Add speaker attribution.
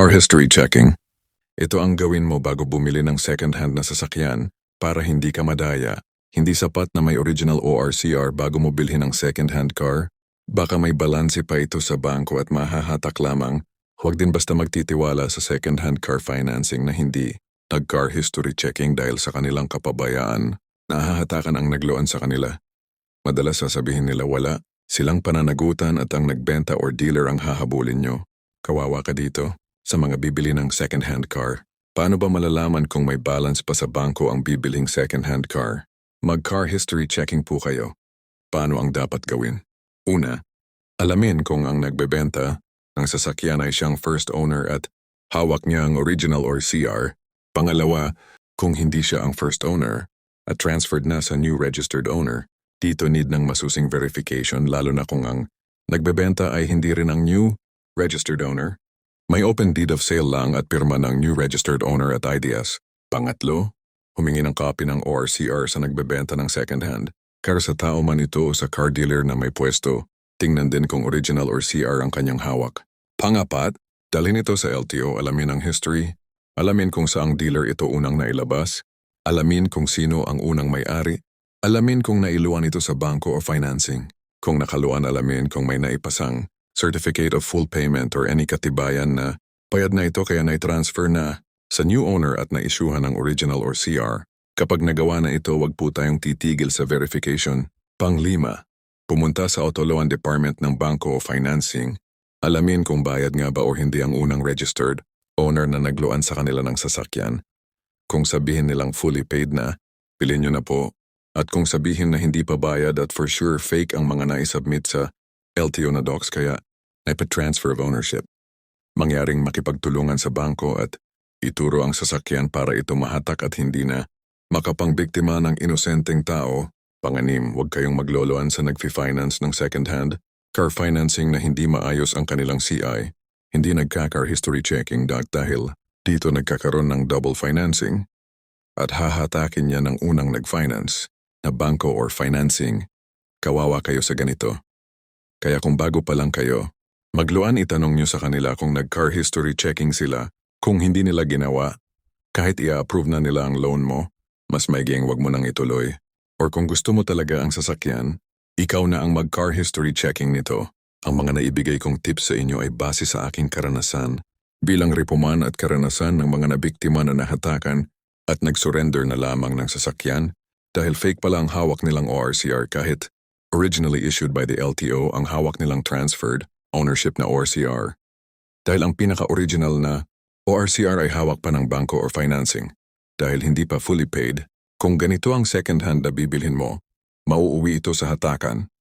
Speaker 1: Car history checking. Ito ang gawin mo bago bumili ng second-hand na sasakyan para hindi ka madaya. Hindi sapat na may original ORCR bago mo bilhin ang second-hand car. Baka may balanse pa ito sa bangko at mahahatak lamang. Huwag din basta magtitiwala sa second-hand car financing na hindi nag-car history checking dahil sa kanilang kapabayaan. Nahahatakan ang nagloan sa kanila. Madalas sasabihin nila wala, silang pananagutan at ang nagbenta or dealer ang hahabulin nyo. Kawawa ka dito sa mga bibili ng second-hand car. Paano ba malalaman kung may balance pa sa bangko ang bibiling second-hand car? Mag-car history checking po kayo. Paano ang dapat gawin? Una, alamin kung ang nagbebenta ng sasakyan ay siyang first owner at hawak niya ang original or CR. Pangalawa, kung hindi siya ang first owner at transferred na sa new registered owner, dito need ng masusing verification lalo na kung ang nagbebenta ay hindi rin ang new registered owner. May open deed of sale lang at pirma ng new registered owner at IDS. Pangatlo, humingi ng copy ng ORCR sa nagbebenta ng second hand. Kaya sa tao man ito o sa car dealer na may pwesto, tingnan din kung original or CR ang kanyang hawak. Pangapat, dalhin ito sa LTO alamin ang history, alamin kung saang dealer ito unang nailabas, alamin kung sino ang unang may-ari, alamin kung nailuan ito sa bangko o financing, kung nakaluan alamin kung may naipasang certificate of full payment or any katibayan na payad na ito kaya na-transfer na sa new owner at na-issuehan ng original or CR. Kapag nagawa na ito, wag po tayong titigil sa verification. Panglima, pumunta sa Autoloan Department ng bangko o financing. Alamin kung bayad nga ba o hindi ang unang registered owner na nagluan sa kanila ng sasakyan. Kung sabihin nilang fully paid na, bilhin nyo na po. At kung sabihin na hindi pa bayad at for sure fake ang mga naisubmit sa LTO na docs kaya transfer of ownership. Mangyaring makipagtulungan sa bangko at ituro ang sasakyan para ito mahatak at hindi na makapangbiktima ng inosenteng tao. Panganim, huwag kayong magloloan sa nagfi-finance ng second-hand car financing na hindi maayos ang kanilang CI. Hindi nagka-car history checking dahil dito nagkakaroon ng double financing at hahatakin niya ng unang nag-finance na bangko or financing. Kawawa kayo sa ganito. Kaya kung bago pa lang kayo, magluan itanong nyo sa kanila kung nag-car history checking sila. Kung hindi nila ginawa, kahit i-approve na nila ang loan mo, mas maiging wag mo nang ituloy. Or kung gusto mo talaga ang sasakyan, ikaw na ang mag-car history checking nito. Ang mga naibigay kong tips sa inyo ay base sa aking karanasan bilang ripuman at karanasan ng mga nabiktima na nahatakan at nag-surrender na lamang ng sasakyan dahil fake pala ang hawak nilang ORCR kahit originally issued by the LTO ang hawak nilang transferred ownership na ORCR. Dahil ang pinaka-original na ORCR ay hawak pa ng bangko or financing. Dahil hindi pa fully paid, kung ganito ang second hand na bibilhin mo, mauuwi ito sa hatakan